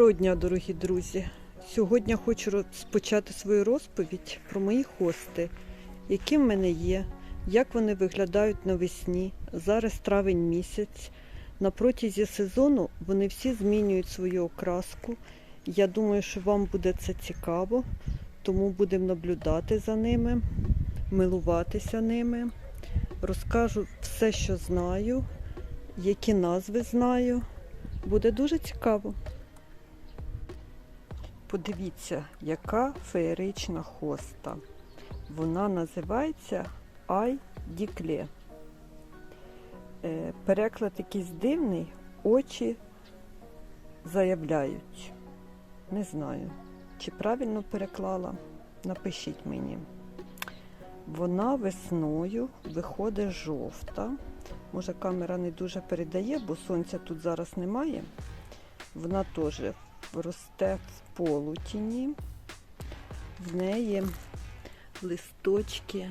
Доброго дня, дорогі друзі! Сьогодні хочу розпочати свою розповідь про мої хости, які в мене є, як вони виглядають навесні. Зараз травень місяць. На протязі сезону вони всі змінюють свою окраску. Я думаю, що вам буде це цікаво, тому будемо наблюдати за ними, милуватися ними. Розкажу все, що знаю, які назви знаю. Буде дуже цікаво. Подивіться, яка феєрична хоста. Вона називається Ай Дікле. Е, Переклад якийсь дивний, очі заявляють. Не знаю, чи правильно переклала. Напишіть мені. Вона весною виходить жовта. Може, камера не дуже передає, бо сонця тут зараз немає. Вона теж росте полутіні. В неї листочки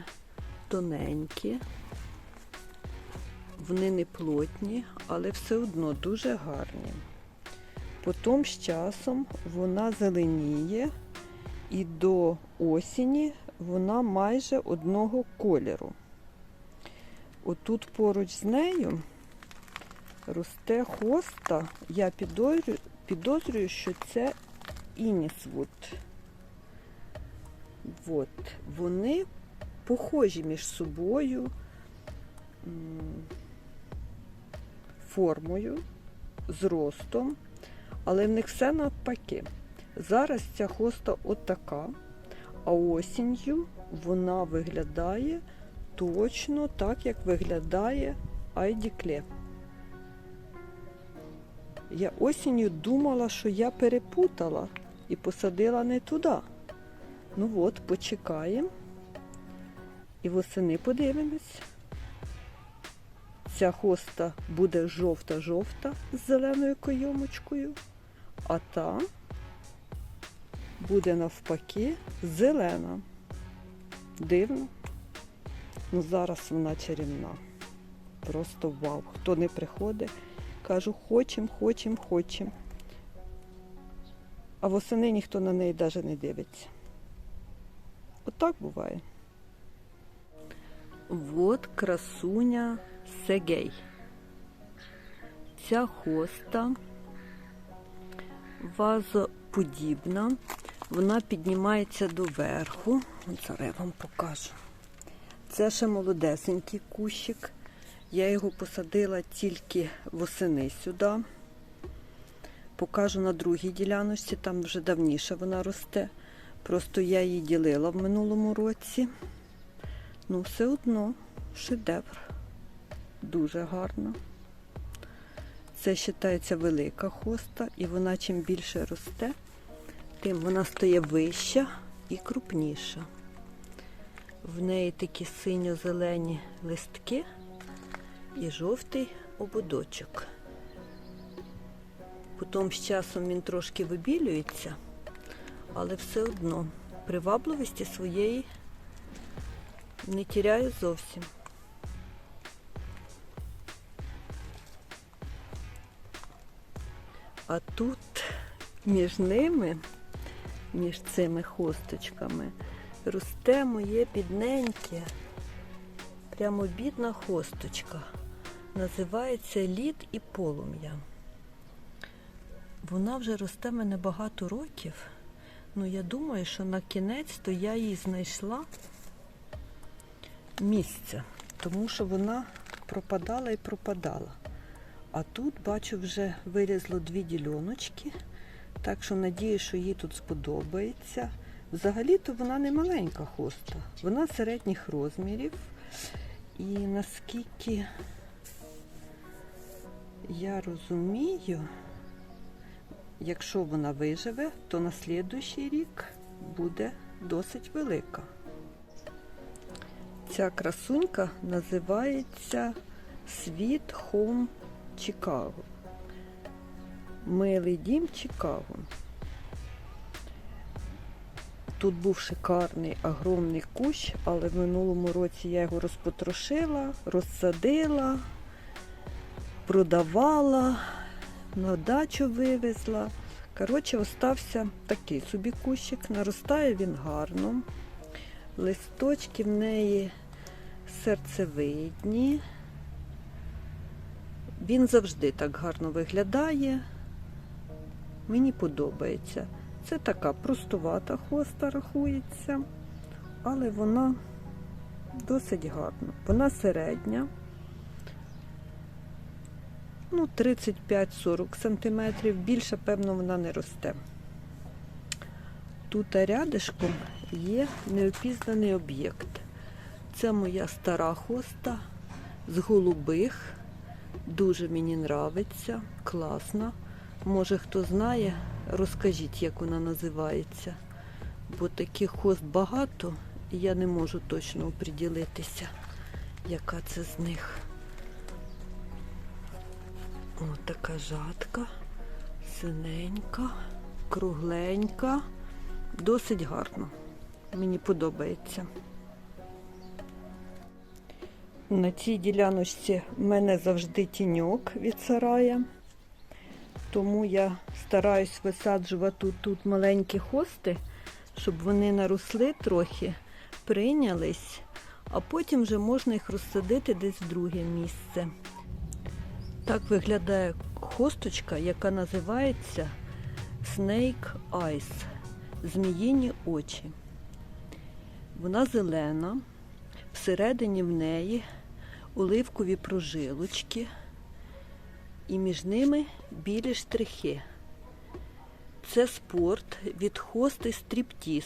тоненькі, вони не плотні, але все одно дуже гарні. Потім з часом вона зеленіє і до осені вона майже одного кольору. Отут поруч з нею росте хоста. Я підозрюю, підозрюю що це інісвуд. От. Вони похожі між собою формою, зростом, але в них все навпаки. Зараз ця хоста отака, а осінню вона виглядає точно так, як виглядає Айді Кле. Я осінню думала, що я перепутала і посадила не туди. Ну от, почекаємо. І восени подивимось. Ця хоста буде жовта-жовта з зеленою койомочкою, а та буде навпаки зелена. Дивно. Ну зараз вона чарівна. Просто вау. Хто не приходить, кажу, хочем, хочем, хочем. А восени ніхто на неї навіть не дивиться. Отак буває. Вот красуня Сегей. Ця хоста вазоподібна. Вона піднімається доверху. От Зараз я вам покажу. Це ще молодесенький кущик. Я його посадила тільки восени сюди. Покажу на другій діляночці, там вже давніше вона росте. Просто я її ділила в минулому році. Ну, все одно шедевр. Дуже гарно. Це вважається велика хоста, і вона чим більше росте, тим вона стає вища і крупніша. В неї такі синьо-зелені листки і жовтий ободочок. Потім з часом він трошки вибілюється, але все одно привабливості своєї не тіряє зовсім. А тут між ними, між цими хосточками, росте моє бідненьке, прямо бідна хосточка. Називається лід і полум'я. Вона вже росте мене багато років. Ну, я думаю, що на кінець то я її знайшла місце, тому що вона пропадала і пропадала. А тут, бачу, вже вилізло дві діляночки, так що надію, що їй тут сподобається. Взагалі-то вона не маленька хоста, вона середніх розмірів. І наскільки я розумію, якщо вона виживе, то на слідуючий рік буде досить велика. Ця красунька називається Світ Home Чикаго. Милий дім Чикаго. Тут був шикарний огромний кущ, але в минулому році я його розпотрошила, розсадила, продавала, на дачу вивезла. Коротше, остався такий собі кущик, наростає він гарно. Листочки в неї серцевидні. Він завжди так гарно виглядає. Мені подобається. Це така простувата хвоста рахується, але вона досить гарна. Вона середня. Ну, 35-40 см. Більше, певно, вона не росте. Тут рядишком є неопізнаний об'єкт. Це моя стара хоста з голубих. Дуже мені нравиться, класна. Може хто знає, розкажіть, як вона називається. Бо таких хост багато, і я не можу точно оприділитися, яка це з них. О, така жатка, синенька, кругленька, досить гарно. Мені подобається. На цій діляночці в мене завжди тіньок від сарая, тому я стараюсь висаджувати тут, тут маленькі хости, щоб вони наросли трохи, прийнялись, а потім вже можна їх розсадити десь в друге місце. Так виглядає хосточка, яка називається Snake Eyes Зміїні очі. Вона зелена, всередині в неї оливкові прожилочки, і між ними білі штрихи. Це спорт від хости стріптіз.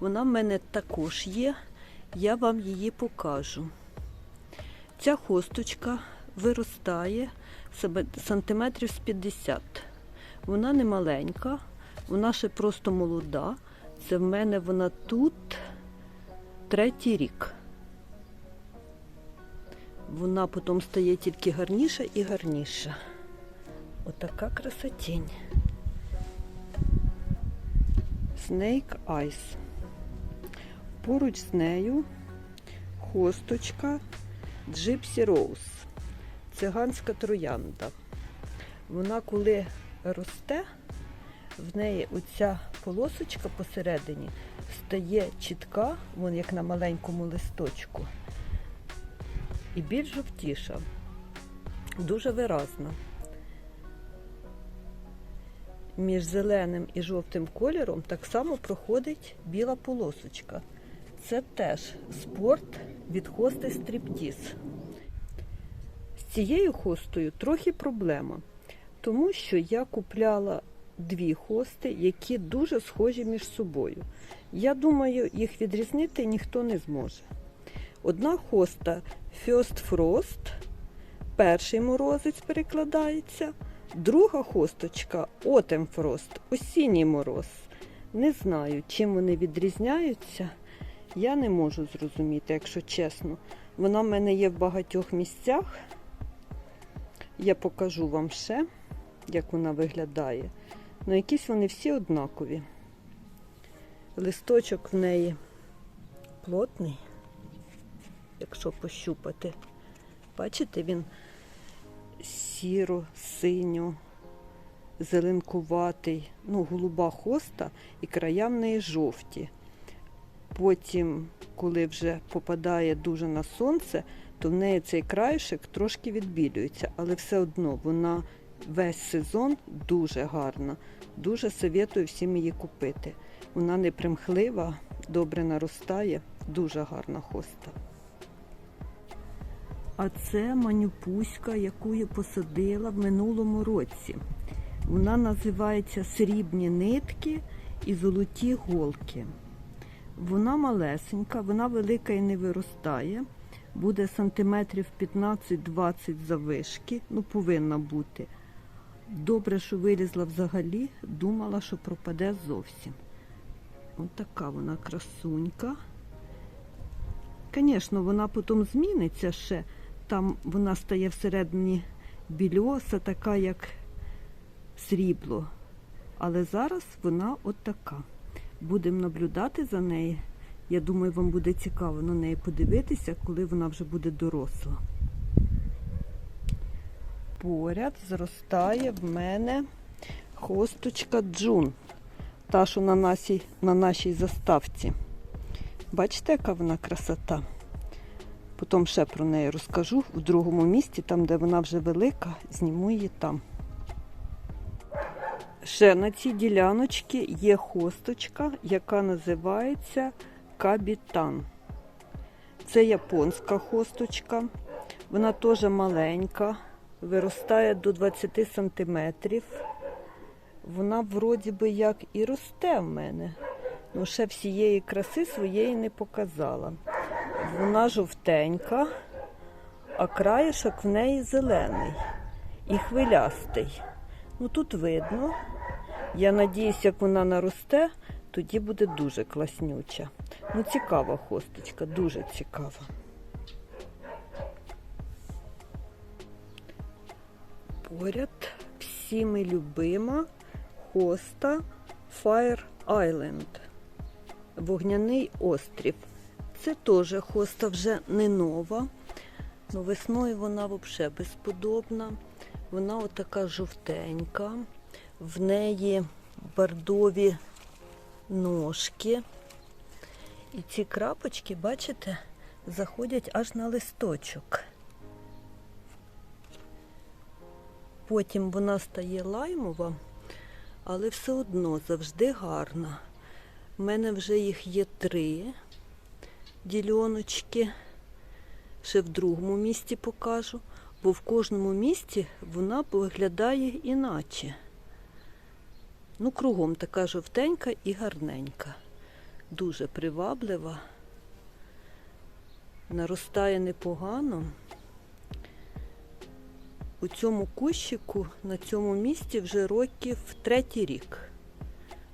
Вона в мене також є, я вам її покажу. Ця хосточка виростає себе сантиметрів з 50. Вона не маленька, вона ще просто молода. Це в мене вона тут третій рік. Вона потім стає тільки гарніша і гарніша. Отака красотінь. Snake Eyes. Поруч з нею хосточка Gypsy Rose. Циганська троянда. Вона коли росте, в неї оця полосочка посередині стає чітка, вон як на маленькому листочку, і більш жовтіша, дуже виразна. Між зеленим і жовтим кольором так само проходить біла полосочка. Це теж спорт від хости стріптіз. Цією хостою трохи проблема, тому що я купляла дві хости, які дуже схожі між собою. Я думаю, їх відрізнити ніхто не зможе. Одна хоста First Frost, перший морозець перекладається, друга хосточка Autumn Frost, осінній мороз. Не знаю, чим вони відрізняються. Я не можу зрозуміти, якщо чесно. Вона в мене є в багатьох місцях. Я покажу вам ще, як вона виглядає. Ну, якісь вони всі однакові. Листочок в неї плотний, якщо пощупати. Бачите, він сіро, синьо, зеленкуватий, ну, голуба хоста і края в неї жовті. Потім, коли вже попадає дуже на сонце, то в неї цей краєшок трошки відбілюється, але все одно вона весь сезон дуже гарна. Дуже советую всім її купити. Вона не примхлива, добре наростає, дуже гарна хоста. А це манюпуська, яку я посадила в минулому році. Вона називається Срібні нитки і золоті голки. Вона малесенька, вона велика і не виростає. Буде сантиметрів 15-20 завишки, ну повинна бути. Добре, що вилізла взагалі, думала, що пропаде зовсім. Ось така вона красунька. Звісно, вона потім зміниться ще. Там вона стає всередині більоса, така, як срібло. Але зараз вона от така. Будемо наблюдати за нею. Я думаю, вам буде цікаво на неї подивитися, коли вона вже буде доросла. Поряд зростає в мене Хосточка Джун. Та, що на нашій, на нашій заставці. Бачите, яка вона красота? Потім ще про неї розкажу в другому місці, там, де вона вже велика, зніму її там. Ще на цій діляночці є хосточка, яка називається Кабітан. Це японська хосточка. Вона теж маленька, виростає до 20 сантиметрів. Вона вроді би як і росте в мене. Ну, ще всієї краси своєї не показала. Вона жовтенька, а краєшок в неї зелений і хвилястий. Ну тут видно. Я надіюсь, як вона наросте, тоді буде дуже класнюча. Ну, цікава хосточка, дуже цікава. Поряд всіми любима хоста Fire Island. Вогняний острів. Це теж хоста вже не нова. Ну, весною вона взагалі безподобна. Вона отака жовтенька, в неї бордові ножки. І ці крапочки, бачите, заходять аж на листочок. Потім вона стає лаймова, але все одно завжди гарна. У мене вже їх є три дільоночки. Ще в другому місці покажу, бо в кожному місці вона виглядає іначе. Ну, кругом така жовтенька і гарненька. Дуже приваблива. Наростає непогано. У цьому кущику на цьому місці вже років третій рік.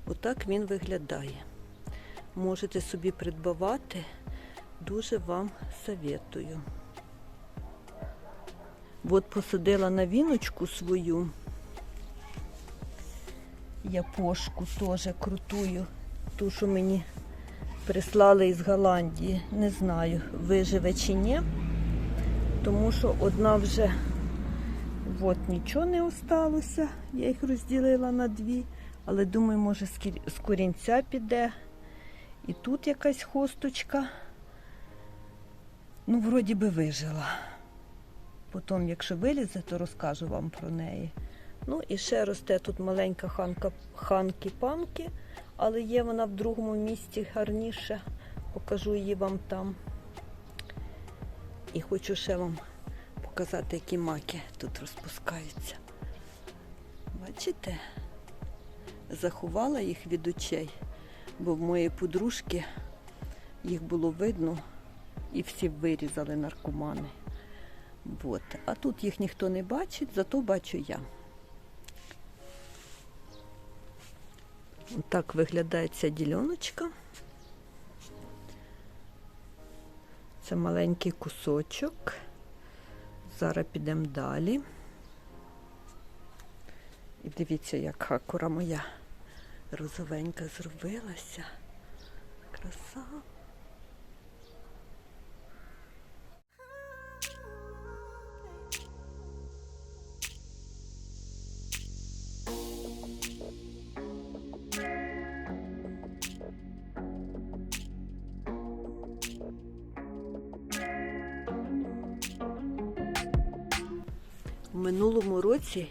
Отак він виглядає. Можете собі придбавати, дуже вам советую. От посадила на віночку свою япошку теж крутую, ту, що мені прислали із Голландії. Не знаю, виживе чи ні, тому що одна вже от нічого не осталося. Я їх розділила на дві, але думаю, може з корінця піде. І тут якась хосточка. Ну, вроді би вижила. Потім, якщо вилізе, то розкажу вам про неї. Ну і ще росте тут маленька ханка ханки-панки, але є вона в другому місці гарніше. Покажу її вам там. І хочу ще вам показати, які маки тут розпускаються. Бачите? Заховала їх від очей, бо в моєї подружки їх було видно і всі вирізали наркомани. От. А тут їх ніхто не бачить, зато бачу я. Так виглядає ця діляночка. Це маленький кусочок. Зараз підемо далі. І дивіться, як хакура моя розовенька зробилася. Краса.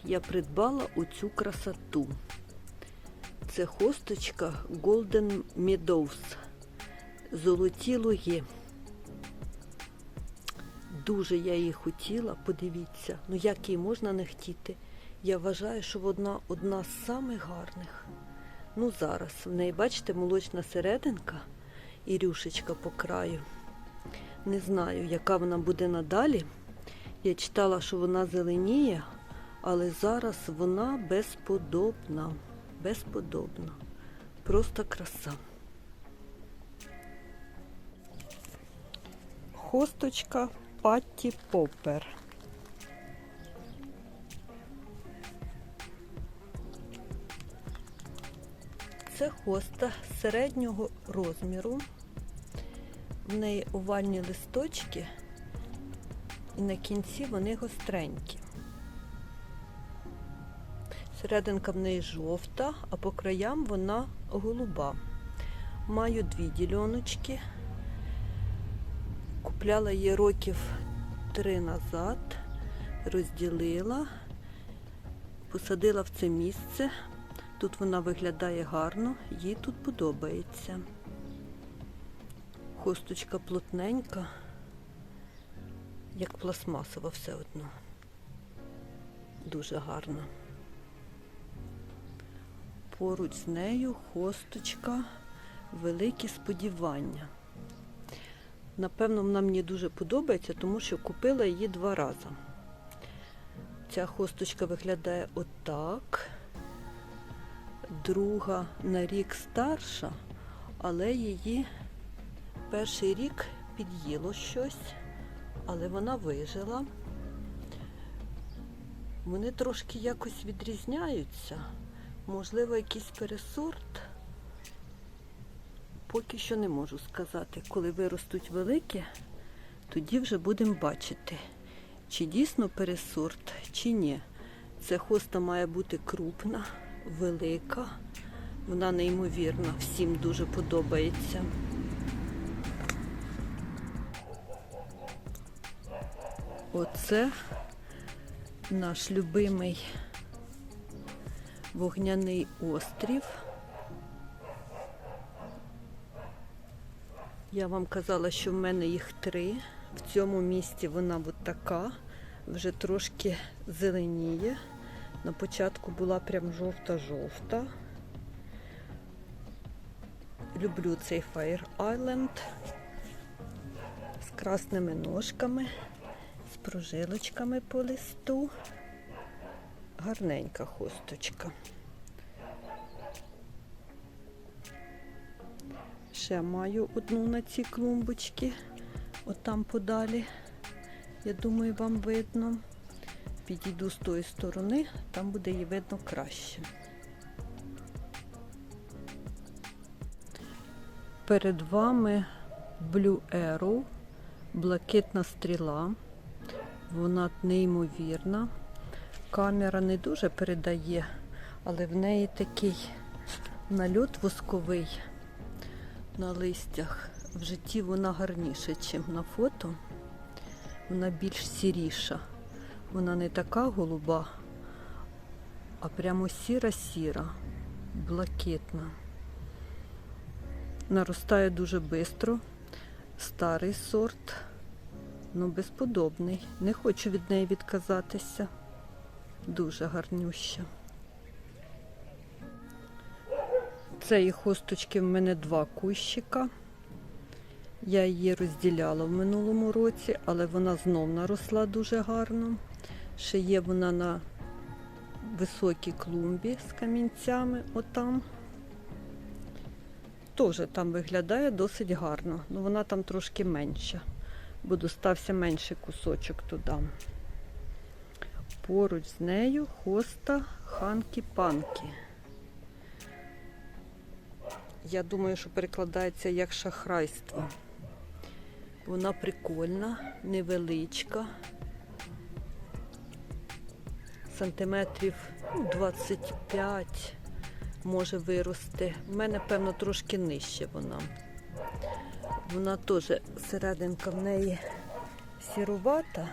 Я придбала оцю красоту. Це хосточка Golden Meadows. Золоті луги. Дуже я її хотіла, подивіться. Ну як її можна не хотіти? Я вважаю, що вона одна з самих гарних. Ну зараз в неї, бачите, молочна серединка і рюшечка по краю. Не знаю, яка вона буде надалі. Я читала, що вона зеленіє, але зараз вона безподобна. Безподобна. Просто краса. Хосточка Патті Поппер. Це хоста середнього розміру. В неї овальні листочки і на кінці вони гостренькі. Серединка в неї жовта, а по краям вона голуба. Маю дві дільоночки. Купляла її років три назад, розділила, посадила в це місце. Тут вона виглядає гарно, їй тут подобається. Хосточка плотненька, як пластмасова все одно. Дуже гарна. Поруч з нею хосточка, великі сподівання. Напевно, вона мені дуже подобається, тому що купила її два рази. Ця хосточка виглядає отак. Друга на рік старша, але її перший рік під'їло щось, але вона вижила. Вони трошки якось відрізняються. Можливо, якийсь пересорт. Поки що не можу сказати. Коли виростуть великі, тоді вже будемо бачити, чи дійсно пересорт, чи ні. Це хоста має бути крупна, велика. Вона неймовірна, всім дуже подобається. Оце наш любимий вогняний острів. Я вам казала, що в мене їх три. В цьому місці вона от така, вже трошки зеленіє. На початку була прям жовта-жовта. Люблю цей Fire Island з красними ножками, з прожилочками по листу. Гарненька хосточка. Ще маю одну на цій клумбочці, отам подалі. Я думаю, вам видно. Підійду з тої сторони, там буде її видно краще. Перед вами Blue Arrow, блакитна стріла. Вона неймовірна. Камера не дуже передає, але в неї такий нальот восковий на листях. В житті вона гарніша, ніж на фото. Вона більш сіріша. Вона не така голуба, а прямо сіра-сіра, блакитна. Наростає дуже швидко. Старий сорт, ну безподобний. Не хочу від неї відказатися. Дуже гарнюща. Цієї хосточки в мене два кущика. Я її розділяла в минулому році, але вона знов наросла дуже гарно. Ще є вона на високій клумбі з камінцями отам. Теж там виглядає досить гарно, але вона там трошки менша, бо достався менший кусочок туди. Поруч з нею хоста ханкі-панкі. Я думаю, що перекладається як шахрайство. Вона прикольна, невеличка. Сантиметрів ну, 25 може вирости. У мене, певно, трошки нижче вона. Вона теж серединка в неї сірувата.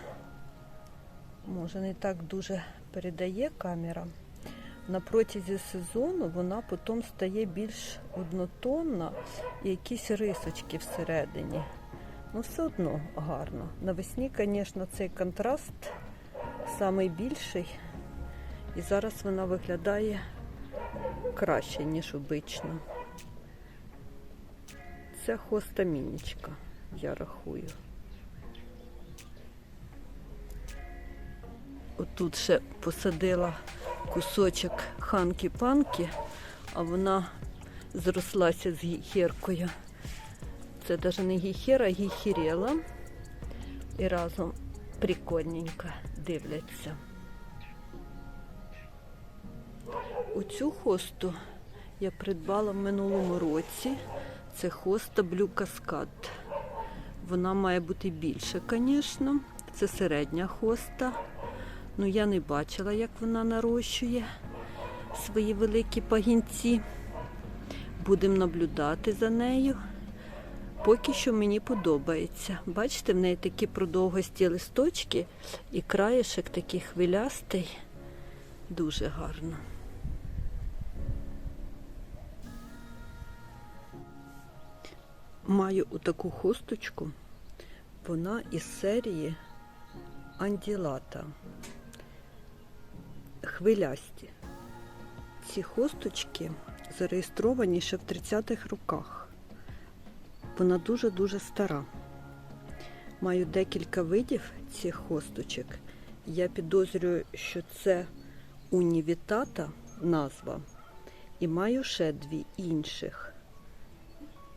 Може, не так дуже передає камера. На протязі сезону вона потім стає більш однотонна і якісь рисочки всередині. Ну, все одно гарно. Навесні, звісно, цей контраст найбільший. І зараз вона виглядає краще, ніж обично. Це хоста мінічка, я рахую. Отут ще посадила кусочок ханки-панки, а вона зрослася з гіхеркою. Це навіть не гіхера, а гіхірела. І разом прикольненько дивляться. Оцю хосту я придбала в минулому році. Це хоста Blue Cascade. Вона має бути більше, звісно. Це середня хоста. Ну, я не бачила, як вона нарощує. свої великі пагінці. Будемо наблюдати за нею. Поки що мені подобається. Бачите, в неї такі продовгості листочки і краєшок такий хвилястий. Дуже гарно. Маю отаку хусточку. Вона із серії Анділата. Хвилясті. Ці хусточки зареєстровані ще в 30-х роках. Вона дуже-дуже стара. Маю декілька видів цих хосточок. Я підозрюю, що це унівітата назва. І маю ще дві інших.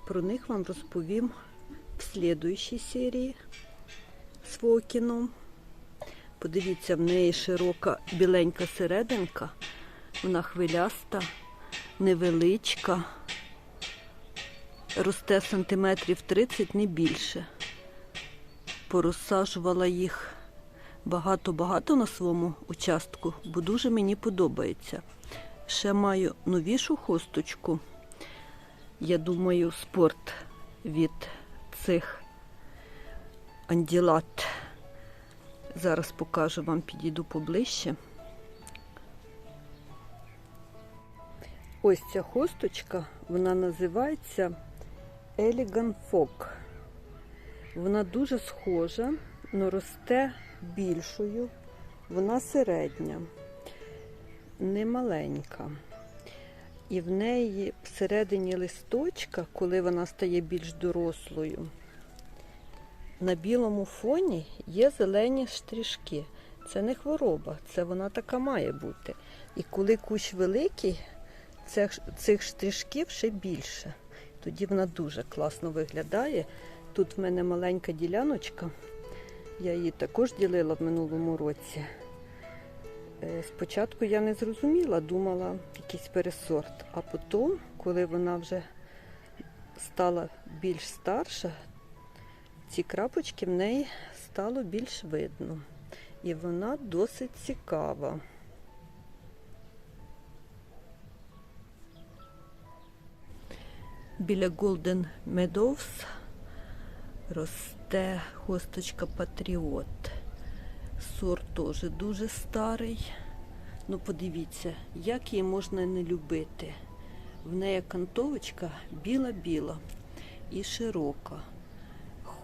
Про них вам розповім в слідуючій серії свого кіно. Подивіться, в неї широка біленька серединка, вона хвиляста, невеличка, росте сантиметрів 30, не більше. Порозсаджувала їх багато-багато на своєму участку, бо дуже мені подобається. Ще маю новішу хосточку. Я думаю, спорт від цих анділат. Зараз покажу вам, підійду поближче. Ось ця хосточка, вона називається Elegant Folk. Вона дуже схожа, але росте більшою. Вона середня, не маленька. І в неї всередині листочка, коли вона стає більш дорослою, на білому фоні є зелені штришки. Це не хвороба, це вона така має бути. І коли кущ великий, цих, штришків ще більше. Тоді вона дуже класно виглядає. Тут в мене маленька діляночка. Я її також ділила в минулому році. Е, Спочатку я не зрозуміла, думала якийсь пересорт. А потім, коли вона вже стала більш старша, ці крапочки в неї стало більш видно. І вона досить цікава. Біля Golden Meadows росте хосточка Патріот. Сорт теж дуже старий. Ну, подивіться, як її можна не любити. В неї кантовочка біла-біла і широка.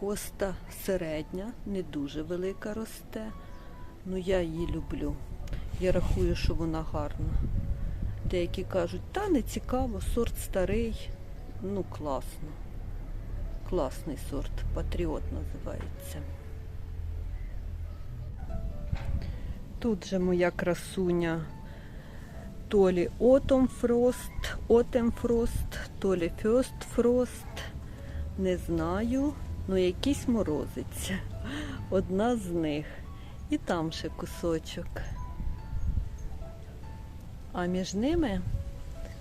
Хоста середня, не дуже велика росте. Ну я її люблю. Я рахую, що вона гарна. Деякі кажуть, та не цікаво, сорт старий. Ну, класно. Класний сорт. Патріот називається. Тут же моя красуня то лі Autumn Frost, то лі First Frost. Не знаю, ну якийсь морозиться. Одна з них. І там ще кусочок. А між ними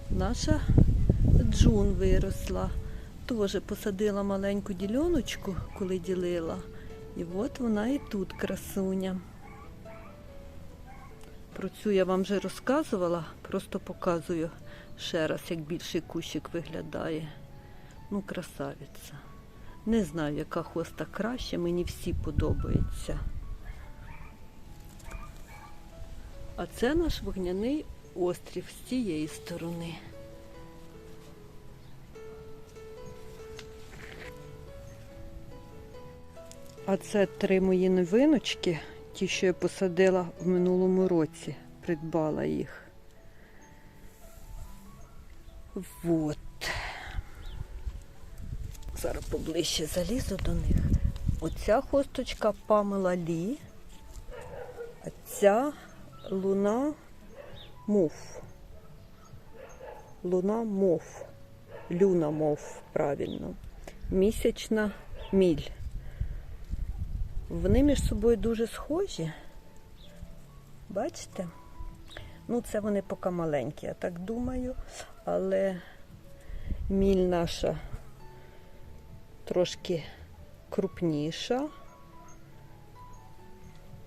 наша Джун виросла. Теж посадила маленьку діляночку, коли ділила. І от вона і тут красуня. Про цю я вам вже розказувала, просто показую ще раз, як більший кущик виглядає. Ну, красавиця. Не знаю, яка хоста краще, мені всі подобаються. А це наш вогняний острів з цієї сторони. А це три мої новиночки, ті, що я посадила в минулому році, придбала їх. Вот. Зараз поближче залізу до них. Оця хосточка Памела Лі, а ця луна мов. Луна мов. Люна мов, правильно. Місячна міль. Вони між собою дуже схожі. Бачите? Ну, це вони поки маленькі, я так думаю. Але міль наша трошки крупніша,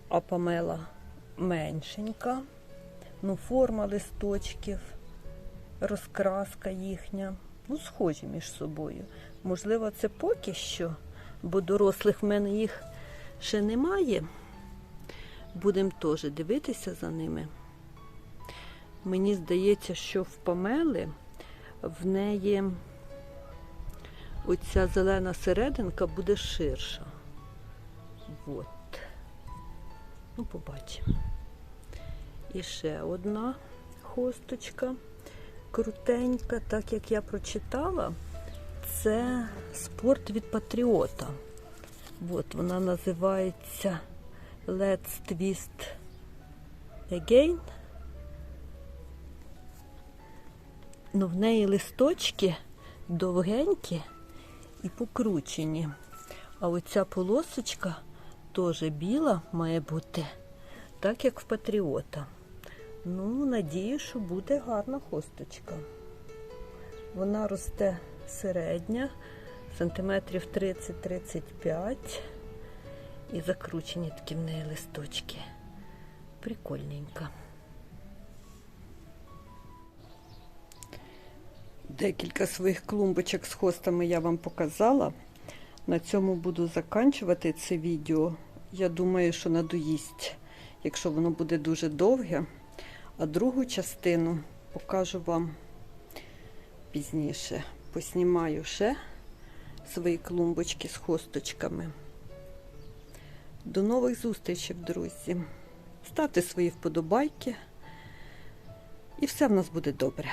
а памела меншенька. Ну, форма листочків, розкраска їхня. Ну, схожі між собою. Можливо, це поки що, бо дорослих в мене їх ще немає. Будемо теж дивитися за ними. Мені здається, що в Памели в неї оця зелена серединка буде ширша. От. Ну, побачимо. І ще одна хосточка крутенька, так як я прочитала, це спорт від патріота. От вона називається Let's Twist Again. Ну, в неї листочки довгенькі і покручені. А оця полосочка теж біла має бути, так як в патріота. Ну, надію, що буде гарна хосточка. Вона росте середня, сантиметрів 30-35. І закручені такі в неї листочки. Прикольненька. Декілька своїх клумбочок з хостами я вам показала. На цьому буду заканчувати це відео. Я думаю, що надоїсть, якщо воно буде дуже довге. А другу частину покажу вам пізніше. Поснімаю ще свої клумбочки з хосточками. До нових зустрічей, друзі. Ставте свої вподобайки, і все в нас буде добре.